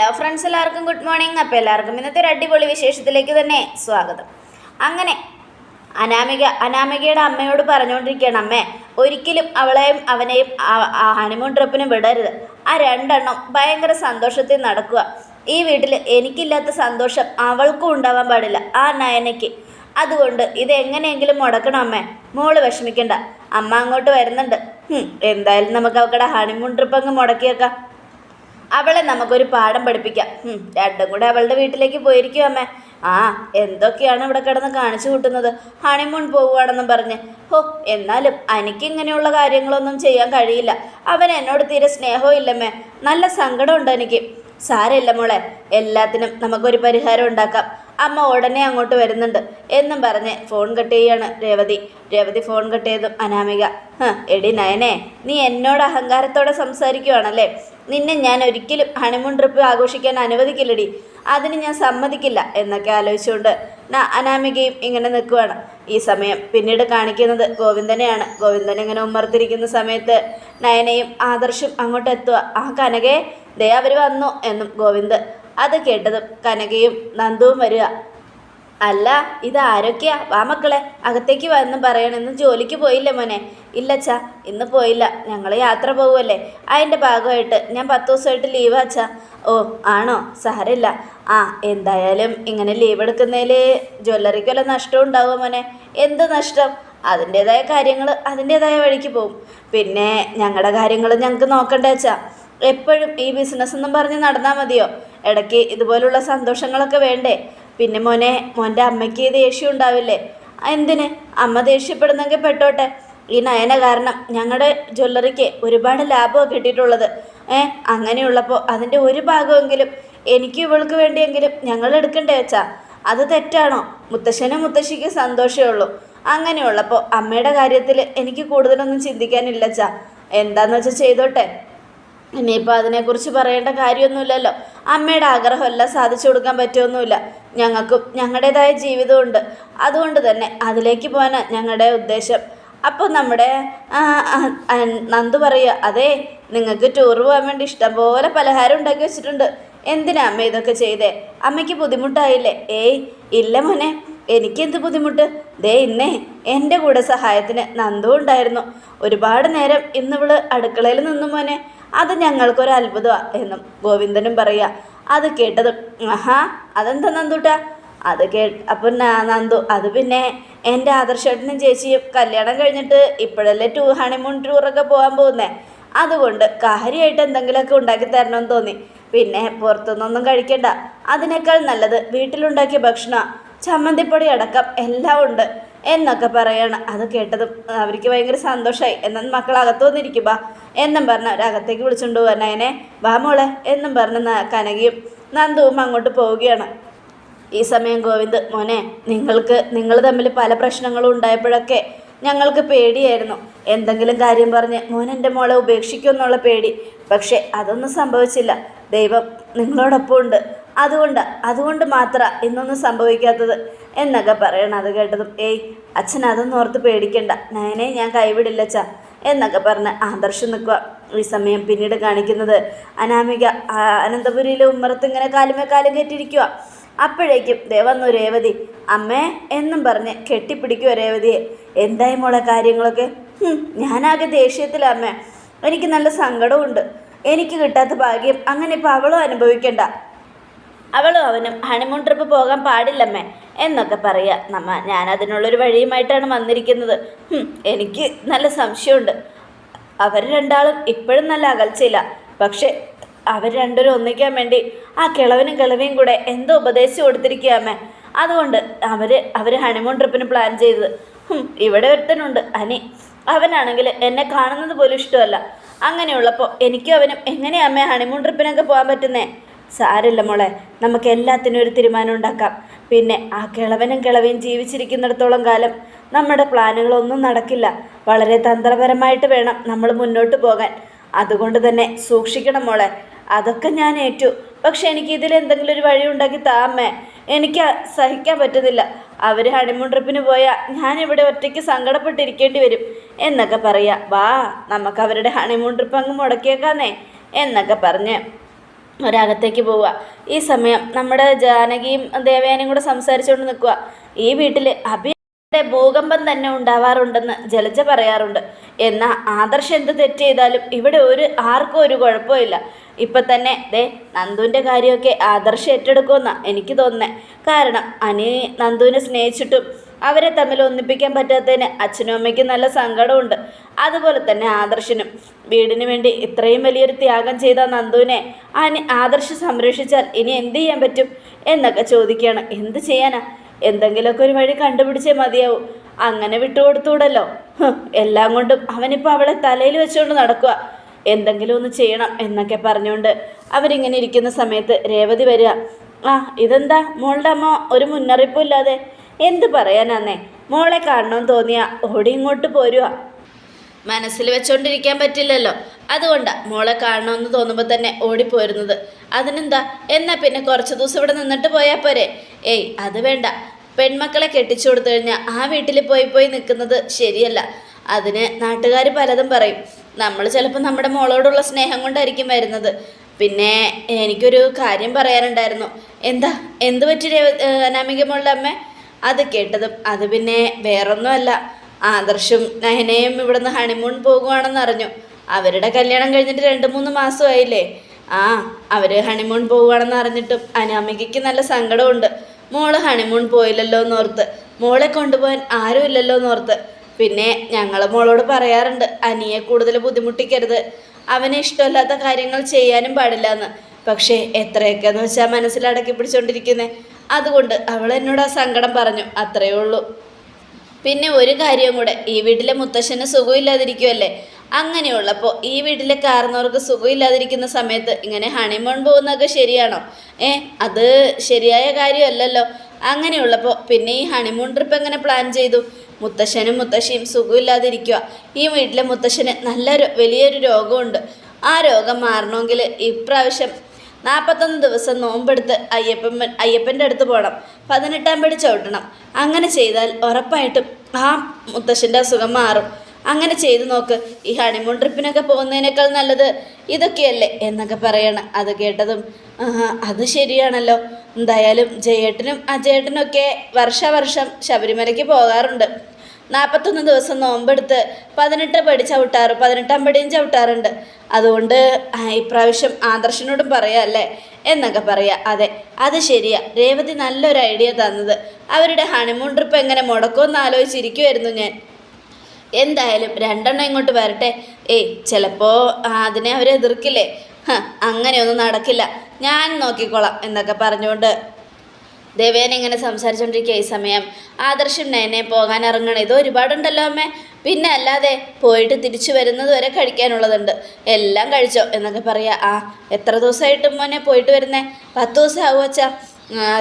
Hello friends എല്ലാവർക്കും good morning അപ്പോൾ എല്ലാവർക്കും ഇന്നത്തെ ഒരു അടിപൊളി വിശേഷത്തിലേക്ക് തന്നെ സ്വാഗതം. അങ്ങനെ അനാമിക അനാമികയുടെ അമ്മയോട് പറഞ്ഞുകൊണ്ടിരിക്കുകയാണ് അമ്മേ ഒരിക്കലും അവളെയും അവനെയും ഹണിമൂൺ ട്രിപ്പിനും വിടരുത്. ആ രണ്ടെണ്ണം ഭയങ്കര സന്തോഷത്തിൽ നടക്കുക. ഈ വീട്ടിൽ എനിക്കില്ലാത്ത സന്തോഷം അവൾക്കും ഉണ്ടാവാൻ പാടില്ല ആ നയനയ്ക്ക്. അതുകൊണ്ട് ഇത് എങ്ങനെയെങ്കിലും മുടക്കണം അമ്മേ. മോൾ വിഷമിക്കണ്ട. അമ്മ അങ്ങോട്ട് വരുന്നുണ്ട്. എന്തായാലും നമുക്ക് അവക്കടെ ഹണിമൂൺ ട്രിപ്പ് അങ്ങ് മുടക്കിയേക്കാം. അവളെ നമുക്കൊരു പാഠം പഠിപ്പിക്കാം. രണ്ടും കൂടെ അവളുടെ വീട്ടിലേക്ക് പോയിരിക്കും അമ്മേ. ആ എന്തൊക്കെയാണ് ഇവിടെ കിടന്ന് കാണിച്ചു കൂട്ടുന്നത്? ഹണിമൂൺ പോവുകയാണെന്നും പറഞ്ഞ്. ഹോ എന്നാലും എനിക്ക് ഇങ്ങനെയുള്ള കാര്യങ്ങളൊന്നും ചെയ്യാൻ കഴിയില്ല. അവൻ എന്നോട് തീരെ സ്നേഹവും ഇല്ലമ്മേ. നല്ല സങ്കടമുണ്ട് എനിക്ക്. സാരമില്ല മോളെ. എല്ലാത്തിനും നമുക്കൊരു പരിഹാരം ഉണ്ടാക്കാം. അമ്മ ഉടനെ അങ്ങോട്ട് വരുന്നുണ്ട് എന്നും പറഞ്ഞ് ഫോൺ കട്ട് ചെയ്യാണ് രേവതി. രേവതി ഫോൺ കട്ട് ചെയ്തും അനാമിക "ഹ്, എടി നയനെ നീ എന്നോട് അഹങ്കാരത്തോടെ സംസാരിക്കുവാണല്ലേ? നിന്നെ ഞാൻ ഒരിക്കലും ഹണിമൂൺ ട്രിപ്പ് ആഘോഷിക്കാൻ അനുവദിക്കില്ലടി. അതിന് ഞാൻ സമ്മതിക്കില്ല എന്നൊക്കെ ആലോചിച്ചുകൊണ്ട് നാ അനാമികയും ഇങ്ങനെ നിൽക്കുവാണ്. ഈ സമയം പിന്നീട് കാണിക്കുന്നത് ഗോവിന്ദനെയാണ്. ഗോവിന്ദൻ ഇങ്ങനെ ഉമ്മർത്തിരിക്കുന്ന സമയത്ത് നയനയും ആദർശും അങ്ങോട്ട് എത്തുക ആ കനകേ ദേ അവർ വന്നു എന്നും ഗോവിന്ദ് അത് കേട്ടതും കനകയും നന്ദുവും വരിക. അല്ല ഇത് ആരൊക്കെയാ? വാ മക്കളെ അകത്തേക്ക് വന്ന് പറയണം. ഇന്ന് ജോലിക്ക് പോയില്ലേ മോനെ? ഇല്ലച്ചാ ഇന്ന് പോയില്ല. ഞങ്ങൾ യാത്ര പോകുമല്ലേ അതിന്റെ ഭാഗമായിട്ട്. ഞാൻ പത്ത് ദിവസമായിട്ട് ലീവ് അച്ഛാ. ഓ ആണോ? സാരമില്ല. ആ എന്തായാലും ഇങ്ങനെ ലീവ് എടുക്കുന്നതിൽ ജ്വല്ലറിക്ക് വല്ല നഷ്ടം ഉണ്ടാവുമോ മോനെ? എന്ത് നഷ്ടം? അതിന്റേതായ കാര്യങ്ങൾ അതിന്റേതായ വഴിക്ക് പോകും പിന്നെ ഞങ്ങളുടെ കാര്യങ്ങൾ ഞങ്ങൾക്ക് നോക്കണ്ടേ അച്ഛാ? എപ്പോഴും ഈ ബിസിനസ് എന്നും പറഞ്ഞ് നടന്നാൽ മതിയോ? ഇടയ്ക്ക് ഇതുപോലുള്ള സന്തോഷങ്ങളൊക്കെ വേണ്ടേ? പിന്നെ മോനെ മോന്റെ അമ്മയ്ക്ക് ദേഷ്യം ഉണ്ടാവില്ലേ? എന്തിന്? അമ്മ ദേഷ്യപ്പെടുന്നെങ്കിൽ പെട്ടോട്ടെ. ഈ നയന കാരണം ഞങ്ങളുടെ ജ്വല്ലറിക്ക് ഒരുപാട് ലാഭമാണ് കിട്ടിയിട്ടുള്ളത്. ഏ അങ്ങനെയുള്ളപ്പോൾ അതിന്റെ ഒരു ഭാഗമെങ്കിലും എനിക്ക് ഇവൾക്ക് വേണ്ടിയെങ്കിലും ഞങ്ങൾ എടുക്കണ്ടേ വെച്ചാ അത് തെറ്റാണോ? മുത്തശ്ശനും മുത്തശ്ശിക്ക് സന്തോഷമേ ഉള്ളൂ. അങ്ങനെയുള്ളപ്പോൾ അമ്മയുടെ കാര്യത്തിൽ എനിക്ക് കൂടുതലൊന്നും ചിന്തിക്കാനില്ല ചാ എന്താന്ന് വെച്ചാൽ ചെയ്തോട്ടെ. ഇനിയിപ്പോൾ അതിനെക്കുറിച്ച് പറയേണ്ട കാര്യമൊന്നുമില്ലല്ലോ. അമ്മയുടെ ആഗ്രഹമെല്ലാം സാധിച്ചു കൊടുക്കാൻ പറ്റുമൊന്നുമില്ല. ഞങ്ങൾക്കും ഞങ്ങളുടേതായ ജീവിതമുണ്ട്. അതുകൊണ്ട് തന്നെ അതിലേക്ക് പോകാനാണ് ഞങ്ങളുടെ ഉദ്ദേശം. അപ്പോൾ നമ്മുടെ നന്ദു പറയുക അതെ നിങ്ങൾക്ക് ടൂർ പോകാൻ വേണ്ടി ഇഷ്ടംപോലെ പലഹാരം ഉണ്ടാക്കി വെച്ചിട്ടുണ്ട്. എന്തിനാ അമ്മ ഇതൊക്കെ ചെയ്തേ? അമ്മയ്ക്ക് ബുദ്ധിമുട്ടായില്ലേ? ഏയ് ഇല്ല മോനെ എനിക്കെന്ത് ബുദ്ധിമുട്ട്? ദേ ഇന്നേ എന്റെ കൂടെ സഹായത്തിന് നന്ദു ഉണ്ടായിരുന്നു. ഒരുപാട് നേരം ഇന്നിവൾ അടുക്കളയിൽ നിന്നു മോനെ. അത് ഞങ്ങൾക്കൊരു അത്ഭുതമാണ് എന്നും ഗോവിന്ദനും പറയുക അത് കേട്ടത് ആഹാ അതെന്താ നന്ദൂട്ടാ? അത് കേ അപ്പം നന്ദു അത് പിന്നെ എന്റെ ആദർശേട്ടനും ചേച്ചിയും കല്യാണം കഴിഞ്ഞിട്ട് ഇപ്പോഴല്ലേ ടൂ ഹണിമൂൺ ടൂറൊക്കെ പോകാൻ പോകുന്നേ. അതുകൊണ്ട് കാര്യമായിട്ട് എന്തെങ്കിലുമൊക്കെ ഉണ്ടാക്കി തരണമെന്ന് തോന്നി. പിന്നെ പുറത്തുനിന്നൊന്നും കഴിക്കണ്ട. അതിനേക്കാൾ നല്ലത് വീട്ടിലുണ്ടാക്കിയ ഭക്ഷണം ചമ്മന്തിപ്പൊടി അടക്കം എല്ലാം ഉണ്ട്. എന്നൊക്കെ പറയാണ്. അത് കേട്ടതും അവർക്ക് ഭയങ്കര സന്തോഷമായി എന്നാൽ മക്കൾ അകത്ത് വന്നിരിക്കുക എന്നും പറഞ്ഞ് അവരകത്തേക്ക് വിളിച്ചുകൊണ്ട് പോകാൻ വാ മോളെ. എന്നും പറഞ്ഞ് കനകയും നന്ദുവും അങ്ങോട്ട് പോവുകയാണ്. ഈ സമയം ഗോവിന്ദ് മോനെ നിങ്ങൾക്ക് നിങ്ങൾ തമ്മിൽ പല പ്രശ്നങ്ങളും ഉണ്ടായപ്പോഴൊക്കെ ഞങ്ങൾക്ക് പേടിയായിരുന്നു. എന്തെങ്കിലും കാര്യം പറഞ്ഞ് മോൻ എന്റെ മോളെ ഉപേക്ഷിക്കുമെന്നുള്ള പേടി. പക്ഷേ അതൊന്നും സംഭവിച്ചില്ല. ദൈവം നിങ്ങളോടൊപ്പം ഉണ്ട് അതുകൊണ്ട് അതുകൊണ്ട് മാത്രം ഇന്നൊന്നും സംഭവിക്കാത്തത് എന്നൊക്കെ പറയണം അത് കേട്ടതും ഏയ് അച്ഛൻ അതൊന്നും ഓർത്ത് പേടിക്കണ്ട. നയനെ ഞാൻ കൈവിടില്ല അച്ഛാ എന്നൊക്കെ പറഞ്ഞ് ആദർശം നിൽക്കുക. ഈ സമയം പിന്നീട് കാണിക്കുന്നത് അനാമിക അനന്തപുരിയിലെ ഉമ്മറത്ത് ഇങ്ങനെ കാലുമേ കാലം കയറ്റിയിരിക്കുക. അപ്പോഴേക്കും ദേ വന്നു രേവതി. അമ്മേ എന്നും പറഞ്ഞ് കെട്ടിപ്പിടിക്കുക രേവതിയെ. എന്തായി മോളെ കാര്യങ്ങളൊക്കെ? ഞാനാകെ ദേഷ്യത്തിലാ അമ്മേ. എനിക്ക് നല്ല സങ്കടമുണ്ട് എനിക്ക് കിട്ടാത്ത ഭാഗ്യം. അങ്ങനെ ഇപ്പോൾ അവളും അനുഭവിക്കണ്ട. അവളും അവനും ഹണിമൂൺ ട്രിപ്പ് പോകാൻ പാടില്ലമ്മേ എന്നൊക്കെ പറയുക നമ്മ ഞാൻ അതിനുള്ളൊരു വഴിയുമായിട്ടാണ് വന്നിരിക്കുന്നത്. എനിക്ക് നല്ല സംശയമുണ്ട്. അവർ രണ്ടാളും ഇപ്പോഴും നല്ല അകൽച്ചയില്ല പക്ഷേ അവർ രണ്ടുപേരും ഒന്നിക്കാൻ വേണ്ടി ആ കിളവനും കിളവിയും കൂടെ എന്തോ ഉപദേശിച്ചു കൊടുത്തിരിക്കുകയമ്മേ. അതുകൊണ്ട് അവർ അവർ ഹണിമൂൺ ട്രിപ്പിന് പ്ലാൻ ചെയ്തത്. ഇവിടെ ഒരുത്തനുണ്ട് അനി അവനാണെങ്കിൽ എന്നെ കാണുന്നത് പോലും ഇഷ്ടമല്ല. അങ്ങനെയുള്ളപ്പോൾ എനിക്കും അവനും എങ്ങനെയാ അമ്മേ ഹണിമൂൺ ട്രിപ്പിനൊക്കെ പോകാൻ പറ്റുന്നേ? സാരില്ല മോളെ നമുക്ക് എല്ലാത്തിനും ഒരു തീരുമാനം ഉണ്ടാക്കാം. പിന്നെ ആ കിളവനും കിളവയും ജീവിച്ചിരിക്കുന്നിടത്തോളം കാലം നമ്മുടെ പ്ലാനുകളൊന്നും നടക്കില്ല. വളരെ തന്ത്രപരമായിട്ട് വേണം നമ്മൾ മുന്നോട്ട് പോകാൻ. അതുകൊണ്ട് തന്നെ സൂക്ഷിക്കണം മോളെ അതൊക്കെ ഞാൻ ഏറ്റു. പക്ഷെ എനിക്ക് ഇതിൽ എന്തെങ്കിലും ഒരു വഴി ഉണ്ടാക്കി താമേ എനിക്ക് സഹിക്കാൻ പറ്റുന്നില്ല. അവർ ഹണിമൂൺ ട്രിപ്പിന് പോയാൽ ഞാനിവിടെ ഒറ്റയ്ക്ക് സങ്കടപ്പെട്ടിരിക്കേണ്ടി വരും. എന്നൊക്കെ പറയാ വാ നമുക്ക് അവരുടെ ഹണിമൂൺ ട്രിപ്പ് അങ്ങ് മുടക്കിയേക്കാന്നേ എന്നൊക്കെ പറഞ്ഞ് ഒരകത്തേക്ക് പോവുക. ഈ സമയം നമ്മുടെ ജാനകിയും ദേവയാനിയും കൂടെ സംസാരിച്ചുകൊണ്ട് നിൽക്കുക. ഈ വീട്ടിൽ അഭി ഭൂകമ്പം തന്നെ ഉണ്ടാവാറുണ്ടെന്ന് ജലജ പറയാറുണ്ട്. എന്നാൽ ആദർശം എന്ത് തെറ്റ് ചെയ്താലും ഇവിടെ ഒരു ആർക്കും ഒരു കുഴപ്പമില്ല. ഇപ്പം തന്നെ ദേ നന്ദുവിന്റെ കാര്യമൊക്കെ ആദർശം ഏറ്റെടുക്കുമെന്നാണ് എനിക്ക് തോന്നുന്നത് കാരണം അനി നന്ദുവിനെ സ്നേഹിച്ചിട്ടും അവരെ തമ്മിൽ ഒന്നിപ്പിക്കാൻ പറ്റാത്തതിന് അച്ഛനും അമ്മയ്ക്കും നല്ല സങ്കടമുണ്ട്. അതുപോലെ തന്നെ ആദർശനും. വീടിന് വേണ്ടി ഇത്രയും വലിയൊരു ത്യാഗം ചെയ്ത നന്ദുവിനെ അനി ആദർശ് സംരക്ഷിച്ചാൽ ഇനി എന്ത് ചെയ്യാൻ പറ്റും എന്നൊക്കെ ചോദിക്കുകയാണ്. എന്ത് ചെയ്യാനാ? എന്തെങ്കിലുമൊക്കെ ഒരു വഴി കണ്ടുപിടിച്ചേ മതിയാവും. അങ്ങനെ വിട്ടുകൊടുത്തൂടല്ലോ എല്ലാം കൊണ്ടും അവനിപ്പോൾ അവളെ തലയിൽ വെച്ചുകൊണ്ട് നടക്കുക എന്തെങ്കിലും ഒന്ന് ചെയ്യണം എന്നൊക്കെ പറഞ്ഞുകൊണ്ട് അവരിങ്ങനെ ഇരിക്കുന്ന സമയത്ത് രേവതി വരിക. ആ ഇതെന്താ? മോളുടെ അമ്മ ഒരു മുന്നറിയിപ്പും ഇല്ലാതെ എന്ത് പറയാനാന്നേ? മോളെ കാണണമെന്ന് തോന്നിയ ഓടി ഇങ്ങോട്ട് പോരുക. മനസ്സിൽ വെച്ചോണ്ടിരിക്കാൻ പറ്റില്ലല്ലോ. അതുകൊണ്ടാണ് മോളെ കാണണമെന്ന് തോന്നുമ്പോൾ തന്നെ ഓടിപ്പോരുന്നത് അതിനെന്താ? എന്നാ പിന്നെ കുറച്ച് ദിവസം ഇവിടെ നിന്നിട്ട് പോയാൽ പോരെ. ഏയ് അത് വേണ്ട. പെൺമക്കളെ കെട്ടിച്ചു കൊടുത്തു കഴിഞ്ഞാൽ ആ വീട്ടിൽ പോയി പോയി നിൽക്കുന്നത് ശരിയല്ല. അതിന് നാട്ടുകാർ പലതും പറയും. നമ്മൾ ചിലപ്പോൾ നമ്മുടെ മോളോടുള്ള സ്നേഹം കൊണ്ടായിരിക്കും വരുന്നത്. പിന്നെ എനിക്കൊരു കാര്യം പറയാനുണ്ടായിരുന്നു. എന്താ? എന്ത് പറ്റി അനാമിക മോളുടെ അമ്മ? അത് കേട്ടതും അത് പിന്നെ വേറൊന്നുമല്ല. ആദർശും നയനയും ഇവിടുന്ന് ഹണിമൂൺ പോകുവാണെന്ന് അറിഞ്ഞു. അവരുടെ കല്യാണം കഴിഞ്ഞിട്ട് രണ്ട് മൂന്ന് മാസമായില്ലേ? ആ അവർ ഹണിമൂൺ പോകുവാണെന്ന് അറിഞ്ഞിട്ടും അനാമികയ്ക്ക് നല്ല സങ്കടമുണ്ട്. മോൾ ഹണിമൂൺ പോയില്ലല്ലോ എന്ന് എന്നോർത്ത് മോളെ കൊണ്ടുപോകാൻ ആരുമില്ലല്ലോ എന്ന് എന്നോർത്ത് പിന്നെ ഞങ്ങൾ മോളോട് പറയാറുണ്ട് അനിയെ കൂടുതൽ ബുദ്ധിമുട്ടിക്കരുത്. അവന് ഇഷ്ടമല്ലാത്ത കാര്യങ്ങൾ ചെയ്യാനും പാടില്ല എന്ന് പക്ഷേ എത്രയൊക്കെയെന്ന് വെച്ചാൽ മനസ്സിലടക്കി പിടിച്ചോണ്ടിരിക്കുന്നേ. അതുകൊണ്ട് അവൾ എന്നോട് ആ സങ്കടം പറഞ്ഞു. അത്രയേ ഉള്ളൂ. പിന്നെ ഒരു കാര്യം കൂടെ. ഈ വീട്ടിലെ മുത്തശ്ശന് സുഖമില്ലാതിരിക്കുമല്ലേ അങ്ങനെയുള്ളപ്പോൾ ഈ വീട്ടിലെ കാരണവർക്ക് സുഖമില്ലാതിരിക്കുന്ന സമയത്ത് ഇങ്ങനെ ഹണിമൂൺ പോകുന്നതൊക്കെ ശരിയാണോ? ഏ അത് ശരിയായ കാര്യമല്ലല്ലോ. അങ്ങനെയുള്ളപ്പോൾ പിന്നെ ഈ ഹണിമൂൺ ട്രിപ്പ് എങ്ങനെ പ്ലാൻ ചെയ്തു? മുത്തശ്ശനും മുത്തശ്ശിയും സുഖമില്ലാതിരിക്കുക ഈ വീട്ടിലെ മുത്തശ്ശന് നല്ലൊരു വലിയൊരു രോഗമുണ്ട്. ആ രോഗം മാറണമെങ്കിൽ ഇപ്രാവശ്യം നാൽപ്പത്തൊന്ന് ദിവസം നോമ്പെടുത്ത് അയ്യപ്പൻ അയ്യപ്പന്റെ അടുത്ത് പോകണം. പതിനെട്ടാം പടി ചവിട്ടണം. അങ്ങനെ ചെയ്താൽ ഉറപ്പായിട്ടും ആ മുത്തശ്ശന്റെ അസുഖം മാറും. അങ്ങനെ ചെയ്തു നോക്ക്. ഈ ഹണിമൂൺ ട്രിപ്പിനൊക്കെ പോകുന്നതിനേക്കാൾ നല്ലത് ഇതൊക്കെയല്ലേ എന്നൊക്കെ പറയണം. അത് കേട്ടതും "ആ, അത് ശരിയാണല്ലോ. എന്തായാലും ജയേട്ടനും അജയേട്ടനും ഒക്കെ വർഷാവർഷം ശബരിമലയ്ക്ക് പോകാറുണ്ട്. നാൽപ്പത്തൊന്ന് ദിവസം നോമ്പെടുത്ത് പതിനെട്ട് പടി ചവിട്ടാറ് പതിനെട്ടാം പടിയും ചവിട്ടാറുണ്ട്. അതുകൊണ്ട് ഇപ്രാവശ്യം ആദർശനോടും പറയാം അല്ലേ? എന്നൊക്കെ പറയാം. അതെ അത് ശരിയാ. രേവതി നല്ലൊരു ഐഡിയ തന്നത്. അവരുടെ ഹണിമൂൺ ട്രിപ്പ് എങ്ങനെ മുടക്കുമെന്ന് ആലോചിച്ചിരിക്കുമായിരുന്നു ഞാൻ. എന്തായാലും രണ്ടെണ്ണം ഇങ്ങോട്ട് വരട്ടെ. ഏയ് ചിലപ്പോൾ അതിനെ ഹ, അങ്ങനെയൊന്നും നടക്കില്ല. ഞാൻ നോക്കിക്കോളാം എന്നൊക്കെ പറഞ്ഞുകൊണ്ട് ദേവേന ഇങ്ങനെ സംസാരിച്ചുകൊണ്ടിരിക്കുക ഈ സമയം. ആദർശം നയനെ പോകാൻ ഇറങ്ങണം ഇത് ഒരുപാടുണ്ടല്ലോ അമ്മേ. പിന്നെ അല്ലാതെ പോയിട്ട് തിരിച്ചു വരുന്നത് വരെ കഴിക്കാനുള്ളതുണ്ട്. എല്ലാം കഴിച്ചോ എന്നൊക്കെ പറയാം. ആ എത്ര ദിവസമായിട്ട് മോനെ പോയിട്ട് വരുന്നേ? പത്ത് ദിവസം ആവും അച്ഛാ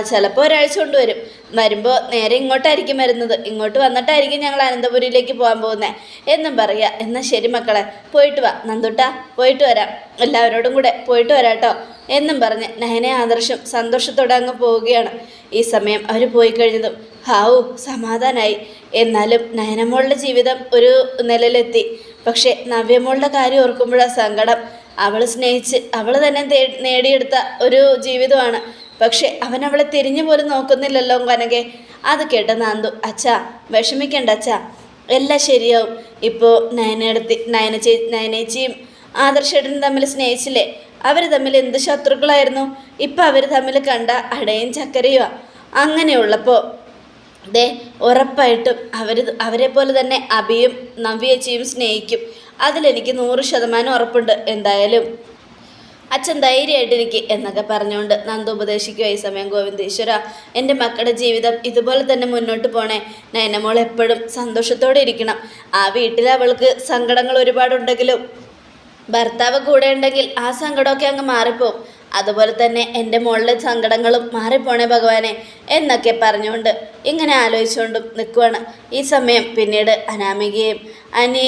ചിലപ്പോൾ ഒരാഴ്ച കൊണ്ട് വരും. വരുമ്പോൾ നേരെ ഇങ്ങോട്ടായിരിക്കും വരുന്നത്. ഇങ്ങോട്ട് വന്നിട്ടായിരിക്കും ഞങ്ങൾ അനന്തപുരിയിലേക്ക് പോകാൻ പോകുന്നത് എന്നും പറയുക എന്നാൽ ശരി മക്കളെ. പോയിട്ട് വാ. നന്ദുട്ടാ പോയിട്ട് വരാം. എല്ലാവരോടും കൂടെ പോയിട്ട് വരാട്ടോ. എന്നും പറഞ്ഞ് നയനെ ആദർശം സന്തോഷത്തോടെ അങ്ങ് പോവുകയാണ്. ഈ സമയം അവർ പോയി കഴിഞ്ഞതും ഹാവു സമാധാനായി. എന്നാലും നയനമോളുടെ ജീവിതം ഒരു നിലയിലെത്തി. പക്ഷേ നവ്യമോളുടെ കാര്യം ഓർക്കുമ്പോഴാണ് സങ്കടം. അവൾ സ്നേഹിച്ച് അവൾ തന്നെ നേടിയെടുത്ത ഒരു ജീവിതമാണ്. പക്ഷേ അവൻ അവളെ തിരിഞ്ഞു പോലും നോക്കുന്നില്ലല്ലോ കനകെ അത് കേട്ട നാന്തു അച്ഛാ വിഷമിക്കണ്ട അച്ഛാ. എല്ലാം ശരിയാവും. ഇപ്പോൾ നയനടുത്തി നയന ചേ നയനേച്ചിയും ആദർശേട്ടനും തമ്മിൽ സ്നേഹിച്ചില്ലേ? അവർ തമ്മിൽ എന്ത് ശത്രുക്കളായിരുന്നു? ഇപ്പം അവർ തമ്മിൽ കണ്ട അടയും ചക്കരയുവാ. അങ്ങനെയുള്ളപ്പോൾ ദേ ഉറപ്പായിട്ടും അവർ അവരെ പോലെ തന്നെ അഭിയും നവ്യച്ചിയും സ്നേഹിക്കും. അതിലെനിക്ക് നൂറ് ശതമാനം ഉറപ്പുണ്ട് എന്തായാലും. അച്ഛൻ ധൈര്യമായിട്ട് എനിക്ക് എന്നൊക്കെ പറഞ്ഞുകൊണ്ട് നന്ദു ഉപദേശിക്കുക ഈ സമയം ഗോവിന്ദേശ്വര എന്റെ മക്കളുടെ ജീവിതം ഇതുപോലെ തന്നെ മുന്നോട്ട് പോണേ. നയനമോൾ എപ്പോഴും സന്തോഷത്തോടെ ഇരിക്കണം. ആ വീട്ടിൽ അവൾക്ക് സങ്കടങ്ങൾ ഒരുപാടുണ്ടെങ്കിലും ഭർത്താവ് കൂടെ ഉണ്ടെങ്കിൽ ആ സങ്കടമൊക്കെ അങ്ങ് മാറിപ്പോവും. അതുപോലെ തന്നെ എന്റെ മോളിലെ സങ്കടങ്ങളും മാറിപ്പോണേ ഭഗവാനെ എന്നൊക്കെ പറഞ്ഞുകൊണ്ട് ഇങ്ങനെ ആലോചിച്ചുകൊണ്ടും നിൽക്കുവാണ്. ഈ സമയം പിന്നീട് അനാമികയും അനി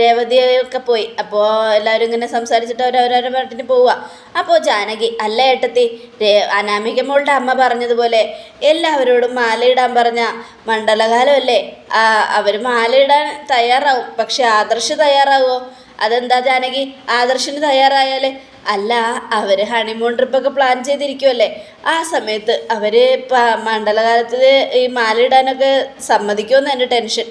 രേവതിയൊക്കെ പോയി. അപ്പോൾ എല്ലാവരും ഇങ്ങനെ സംസാരിച്ചിട്ട് അവരവരവരുടെ പാട്ടിന് പോവുക. അപ്പോൾ ജാനകി അല്ല ഏട്ടത്തി രേ അനാമിക മോളുടെ അമ്മ പറഞ്ഞതുപോലെ എല്ലാവരോടും മാലയിടാൻ പറഞ്ഞ മണ്ഡലകാലമല്ലേ? അവർ മാലയിടാൻ തയ്യാറാവും. പക്ഷെ ആദർശ് തയ്യാറാവുമോ? അതെന്താ ജാനകി? ആദർശിന് തയ്യാറായാലേ? അല്ല അവർ ഹണിമൂൺ ട്രിപ്പൊക്കെ പ്ലാൻ ചെയ്തിരിക്കുമല്ലേ ആ സമയത്ത് അവർ മണ്ഡലകാലത്തിൽ ഈ മാലയിടാനൊക്കെ സമ്മതിക്കുമെന്ന് എന്റെ ടെൻഷൻ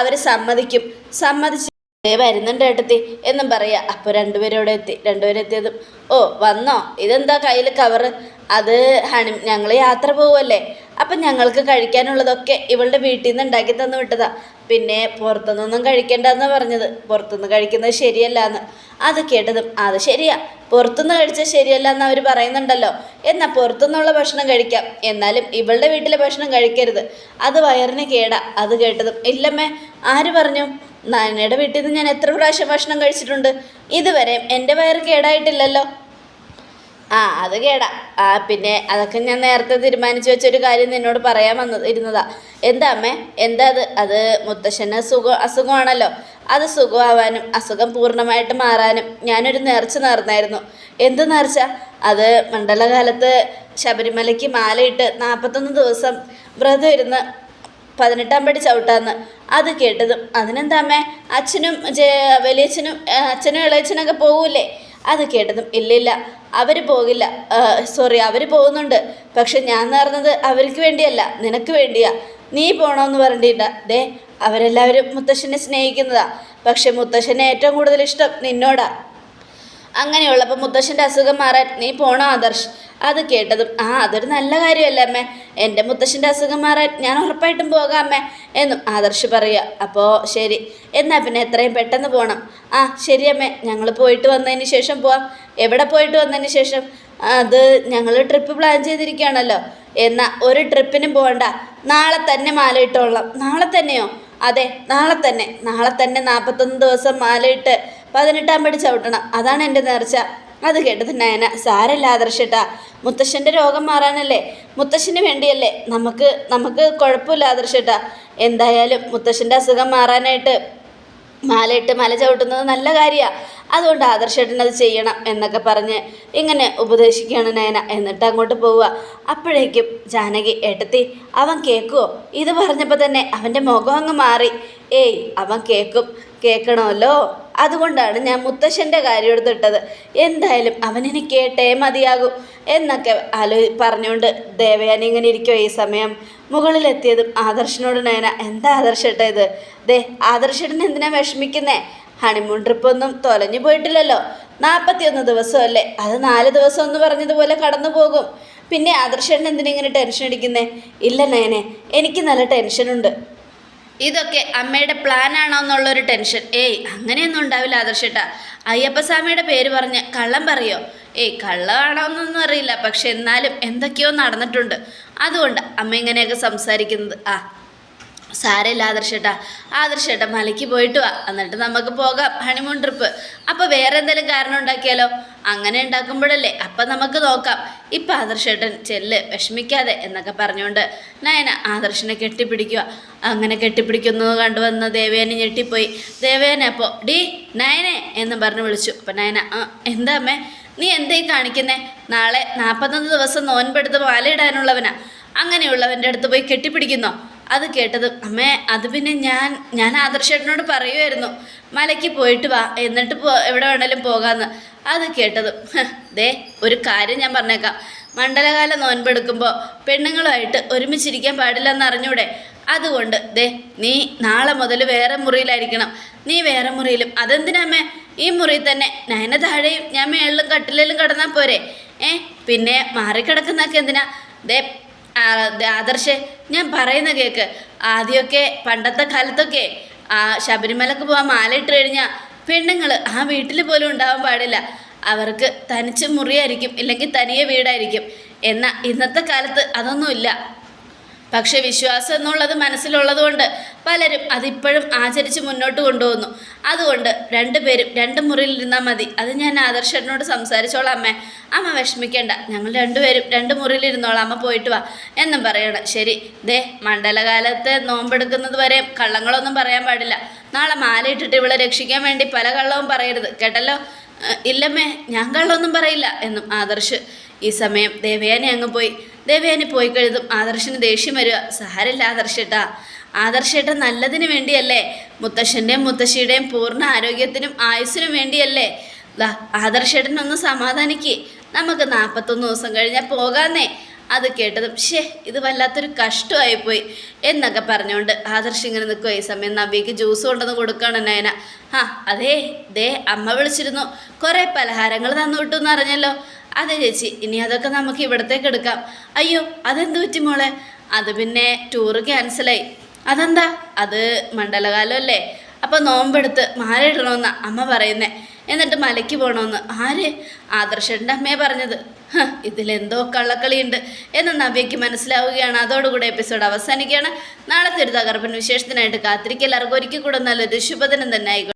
അവർ സമ്മതിക്കും. സമ്മതിച്ച് വരുന്നുണ്ട് ഏട്ടത്തി എന്നും പറയാ. അപ്പോൾ രണ്ടുപേരും ഇവിടെ എത്തി. രണ്ടുപേരും എത്തിയതും ഓ വന്നോ? ഇതെന്താ കയ്യിൽ കവറ് അത് ഹണി ഞങ്ങൾ യാത്ര പോവല്ലേ അപ്പം ഞങ്ങൾക്ക് കഴിക്കാനുള്ളതൊക്കെ ഇവളുടെ വീട്ടിൽ നിന്ന് ഉണ്ടാക്കി തന്നു വിട്ടതാ. പിന്നെ പുറത്തുനിന്നൊന്നും കഴിക്കേണ്ടെന്ന് പറഞ്ഞത്. പുറത്തുനിന്ന് കഴിക്കുന്നത് ശരിയല്ല എന്ന് അത് കേട്ടതും അത് ശരിയാ. പുറത്തുനിന്ന് കഴിച്ചാൽ ശരിയല്ല എന്ന് അവർ പറയുന്നുണ്ടല്ലോ. എന്നാൽ പുറത്തുനിന്നുള്ള ഭക്ഷണം കഴിക്കാം. എന്നാലും ഇവളുടെ വീട്ടിലെ ഭക്ഷണം കഴിക്കരുത്. അത് വയറിന് കേടാ. അത് കേട്ടതും ഇല്ലമ്മേ ആര് പറഞ്ഞു? നാനയുടെ വീട്ടിൽ നിന്ന് ഞാൻ എത്ര പ്രാവശ്യം ഭക്ഷണം കഴിച്ചിട്ടുണ്ട്? ഇതുവരെ എന്റെ വയറ് കേടായിട്ടില്ലല്ലോ. ആ അത് കേടാ. ആ പിന്നെ അതൊക്കെ ഞാൻ നേരത്തെ തീരുമാനിച്ചു വെച്ചൊരു കാര്യം നിന്നോട് പറയാൻ വന്നത് ഇരുന്നതാ. എന്താ അമ്മേ? എന്താ അത്? അത് മുത്തശ്ശന് സുഖം അസുഖമാണല്ലോ. അത് സുഖമാവാനും അസുഖം പൂർണമായിട്ട് മാറാനും ഞാനൊരു നേർച്ച നേർന്നായിരുന്നു എന്ത് നേർച്ച? അത് മണ്ഡലകാലത്ത് ശബരിമലയ്ക്ക് മാലയിട്ട് നാൽപ്പത്തൊന്ന് ദിവസം വ്രതം ഇരുന്ന് പതിനെട്ടാം പടി ചവിട്ടാന്ന്. അത് കേട്ടതും അതിനെന്താ അമ്മേ? അച്ഛനും വലിയച്ഛനും അച്ഛനും ഇളയച്ഛനൊക്കെ പോകൂലേ അത് കേട്ടതും ഇല്ലില്ല അവർ പോകില്ല. സോറി അവർ പോകുന്നുണ്ട്. പക്ഷെ ഞാൻ നേർന്നത് അവർക്ക് വേണ്ടിയല്ല നിനക്ക് വേണ്ടിയാ. നീ പോണമെന്ന് പറഞ്ഞിട്ടില്ല ദേ അവരെല്ലാവരും മുത്തശ്ശനെ സ്നേഹിക്കുന്നതാ. പക്ഷെ മുത്തശ്ശനെ ഏറ്റവും കൂടുതൽ ഇഷ്ടം നിന്നോടാ. അങ്ങനെയുള്ളപ്പോൾ മുത്തശ്ശന്റെ അസുഖം മാറാൻ നീ പോണോ ആദർശ്? അത് കേട്ടതും ആ അതൊരു നല്ല കാര്യമല്ല അമ്മേ. എന്റെ മുത്തശ്ശന്റെ അസുഖം മാറാൻ ഞാൻ ഉറപ്പായിട്ടും പോകാം അമ്മേ എന്നും ആദർശ് പറയുക. അപ്പോൾ ശരി എന്നാൽ പിന്നെ എത്രയും പെട്ടെന്ന് പോകണം ആ ശരി അമ്മേ ഞങ്ങൾ പോയിട്ട് വന്നതിന് ശേഷം പോവാം. എവിടെ പോയിട്ട് വന്നതിന് ശേഷം? അത് ഞങ്ങൾ ട്രിപ്പ് പ്ലാൻ ചെയ്തിരിക്കുകയാണല്ലോ. എന്നാൽ ഒരു ട്രിപ്പിനും പോകണ്ട നാളെ തന്നെ മാല ഇട്ടോളാം നാളെ തന്നെയോ? അതെ നാളെ തന്നെ. നാളെ തന്നെ നാൽപ്പത്തൊന്ന് ദിവസം മാലയിട്ട് പതിനെട്ടാം പടി ചവിട്ടണം. അതാണ് എന്റെ നേർച്ച. അത് കേട്ടത് നയന. സാരല്ല ആദർശട്ട. മുത്തശ്ശന്റെ രോഗം മാറാനല്ലേ? മുത്തശ്ശന് വേണ്ടിയല്ലേ? നമുക്ക് നമുക്ക് കുഴപ്പമില്ല ആദർശട്ട. എന്തായാലും മുത്തശ്ശന്റെ അസുഖം മാറാനായിട്ട് മാലയിട്ട് മല ചവിട്ടുന്നത് നല്ല കാര്യമാണ് അതുകൊണ്ട് ആദർശേട്ടൻ അത് ചെയ്യണം എന്നൊക്കെ പറഞ്ഞ് ഇങ്ങനെ ഉപദേശിക്കുകയാണ് നയന. എന്നിട്ട് അങ്ങോട്ട് പോവുക. അപ്പോഴേക്കും ജാനകി ഏട്ടത്തി അവൻ കേൾക്കുമോ ഇത് പറഞ്ഞപ്പോൾ തന്നെ അവന്റെ മുഖം അങ്ങ് മാറി. ഏയ് അവൻ കേൾക്കും കേൾക്കണമല്ലോ അതുകൊണ്ടാണ് ഞാൻ മുത്തശ്ശന്റെ കാര്യം എടുത്തിട്ടത്. എന്തായാലും അവനിനി കേട്ടേ മതിയാകൂ എന്നൊക്കെ ആലോ പറഞ്ഞുകൊണ്ട് ദേവയാനി ഇങ്ങനെ ഇരിക്കുമോ ഈ സമയം. മുകളിലെത്തിയതും ആദർശനോട് നയന എന്താ ആദർശട്ടെ ഇത്? ദേ ആദർശേട്ടൻ എന്തിനാ വിഷമിക്കുന്നേ? ഹണിമൂൺ ട്രിപ്പൊന്നും തൊലഞ്ഞു പോയിട്ടില്ലല്ലോ. നാൽപ്പത്തിയൊന്ന് ദിവസമല്ലേ? അത് നാല് ദിവസം എന്ന് പറഞ്ഞതുപോലെ കടന്നു പോകും. പിന്നെ ആദർശേട്ടൻ എന്തിനാ ഇങ്ങനെ ടെൻഷൻ അടിക്കുന്നേ? ഇല്ല നയനെ എനിക്ക് നല്ല ടെൻഷനുണ്ട് ഇതൊക്കെ അമ്മയുടെ പ്ലാൻ ആണോ എന്നുള്ളൊരു ടെൻഷൻ ഏയ് അങ്ങനെയൊന്നും ഉണ്ടാവില്ല ആദർശേട്ടാ. അയ്യപ്പസ്വാമിയുടെ പേര് പറഞ്ഞ് കള്ളം പറയോ? ഏയ് കള്ളമാണോ എന്നൊന്നും അറിയില്ല. പക്ഷെ എന്നാലും എന്തൊക്കെയോ നടന്നിട്ടുണ്ട്. അതുകൊണ്ട് അമ്മ ഇങ്ങനെയൊക്കെ സംസാരിക്കുന്നത്. ആ സാരമില്ല ആദർശേട്ടാ. ആദർശേട്ടാ മലയ്ക്ക് പോയിട്ട് വാ. എന്നിട്ട് നമുക്ക് പോകാം ഹണിമൂൺ ട്രിപ്പ് അപ്പോൾ വേറെ എന്തെങ്കിലും കാരണം ഉണ്ടാക്കിയാലോ? അങ്ങനെ ഉണ്ടാക്കുമ്പോഴല്ലേ? അപ്പം നമുക്ക് നോക്കാം. ഇപ്പം ആദർശേട്ടൻ ചെല്ല് വിഷമിക്കാതെ എന്നൊക്കെ പറഞ്ഞുകൊണ്ട് നയന ആദർശനെ കെട്ടിപ്പിടിക്കുക. അങ്ങനെ കെട്ടിപ്പിടിക്കുന്നത് കണ്ടുവന്ന ദേവേനെ ഞെട്ടിപ്പോയി. ദേവേനെ അപ്പോൾ ഡി നയനെ എന്ന് പറഞ്ഞ് വിളിച്ചു. അപ്പം നയന എന്താ അമ്മേ? നീ എന്തേ കാണിക്കുന്നേ? നാളെ നാൽപ്പത്തൊന്ന് ദിവസം നോൻപെടുത്ത് മാലയിടാനുള്ളവനാ അങ്ങനെയുള്ളവന്റെ അടുത്ത് പോയി കെട്ടിപ്പിടിക്കുന്നോ? അത് കേട്ടത് അമ്മേ അത് പിന്നെ ഞാൻ ഞാൻ ആദർശേട്ടനോട് പറയുമായിരുന്നു മലയ്ക്ക് പോയിട്ട് വാ. എന്നിട്ട് പോ എവിടെ വേണേലും പോകാമെന്ന് അത് കേട്ടതും. ദേ ഒരു കാര്യം ഞാൻ പറഞ്ഞേക്കാം. മണ്ഡലകാല നോൻപെടുക്കുമ്പോൾ പെണ്ണുങ്ങളുമായിട്ട് ഒരുമിച്ചിരിക്കാൻ പാടില്ലെന്ന് അറിഞ്ഞൂടെ? അതുകൊണ്ട് ദേ നീ നാളെ മുതൽ വേറെ മുറിയിലായിരിക്കണം. നീ വേറെ മുറിയിലും. അതെന്തിനമ്മേ ഈ മുറിയിൽ തന്നെ നയന താഴെയും ഞാൻ മേളിലും കട്ടിലേലും കിടന്നാൽ പോരെ? ഏ പിന്നെ മാറിക്കിടക്കുന്നൊക്കെ എന്തിനാ? ദേ ആദർശ് ഞാൻ പറയുന്ന കേക്ക്. ആദ്യമൊക്കെ പണ്ടത്തെ കാലത്തൊക്കെ ശബരിമലക്ക് പോകാൻ മാല ഇട്ട് കഴിഞ്ഞാൽ പെണ്ണുങ്ങൾ ആ വീട്ടിൽ പോലും ഉണ്ടാവാൻ പാടില്ല. അവർക്ക് തനിച്ച് മുറിയായിരിക്കും ഇല്ലെങ്കിൽ തനിയെ വീടായിരിക്കും. എന്നാൽ ഇന്നത്തെ കാലത്ത് അതൊന്നുമില്ല. പക്ഷെ വിശ്വാസം എന്നുള്ളത് മനസ്സിലുള്ളത് കൊണ്ട് പലരും അതിപ്പോഴും ആചരിച്ച് മുന്നോട്ട് കൊണ്ടുപോകുന്നു. അതുകൊണ്ട് രണ്ടുപേരും രണ്ട് മുറിയിൽ ഇരുന്നാൽ മതി. അത് ഞാൻ ആദർശനോട് സംസാരിച്ചോളാം അമ്മേ. അമ്മ വിഷമിക്കേണ്ട. ഞങ്ങൾ രണ്ടുപേരും രണ്ട് മുറിയിൽ ഇരുന്നോളാം. അമ്മ പോയിട്ട് വാ. എന്നും പറയണം. ശരി. ദേ മണ്ഡലകാലത്ത് നോമ്പെടുക്കുന്നത് വരെ കള്ളങ്ങളൊന്നും പറയാൻ പാടില്ല. നാളെ മാലയിട്ടിട്ട് ഇവളെ രക്ഷിക്കാൻ വേണ്ടി പല കള്ളവും പറയരുത്. കേട്ടല്ലോ? "ഏഹ്, ഇല്ലമ്മേ ഞാൻ കള്ളൊന്നും പറയില്ല എന്നും ആദർശ് ഈ സമയം ദേവയാനി അങ്ങ് പോയി. ദേവയാനി പോയി കഴുതും. ആദർശന് ദേഷ്യം വരിക. സാരല്ല ആദർശേട്ടാ. ആദർശേട്ട നല്ലതിന് വേണ്ടിയല്ലേ? മുത്തശ്ശന്റെയും മുത്തശ്ശിയുടെയും പൂർണ ആരോഗ്യത്തിനും ആയുസ്സിനും വേണ്ടിയല്ലേ? ആദർശേട്ടനൊന്ന് സമാധാനിക്ക്. നമുക്ക് നാൽപ്പത്തൊന്ന് ദിവസം കഴിഞ്ഞാൽ പോകാന്നേ. അത് കേട്ടതും ഷേ ഇത് വല്ലാത്തൊരു കഷ്ടമായിപ്പോയി എന്നൊക്കെ പറഞ്ഞുകൊണ്ട് ആദർശ് ഇങ്ങനെ നിൽക്കുക ഈ സമയം നവ്യക്ക് ജ്യൂസ് കൊണ്ടുവന്ന് കൊടുക്കുകയാണ് നയന. ആ അതേ ദേ അമ്മ വിളിച്ചിരുന്നു. കുറേ പലഹാരങ്ങൾ തന്നു വിട്ടു എന്ന് അറിഞ്ഞല്ലോ. അതെ ചേച്ചി ഇനി അതൊക്കെ നമുക്ക് ഇവിടത്തേക്ക് എടുക്കാം. അയ്യോ അതെന്ത് പറ്റി മോളെ? അത് പിന്നെ ടൂറ് ക്യാൻസലായി അതെന്താ? അത് മണ്ഡലകാലം അല്ലേ അപ്പോൾ നോമ്പെടുത്ത് മാല ഇടണമെന്നാ അമ്മ പറയുന്നേ. എന്നിട്ട് മലയ്ക്ക് പോകണമെന്ന് ആര്? ആദർശന്റെ അമ്മയെ പറഞ്ഞത്. ഇതിലെന്തോ കള്ളക്കളിയുണ്ട് എന്ന് നവ്യയ്ക്ക് മനസ്സിലാവുകയാണ്. അതോടുകൂടെ എപ്പിസോഡ് അവസാനിക്കുകയാണ്. നാളെ ഒരു വിശേഷത്തിനായിട്ട് കാത്തിരിക്കുക എല്ലാവർക്കും ഒരിക്കൽ കൂടെ നല്ലൊരു ശുഭദിനം തന്നെ ആയിക്കോട്ടെ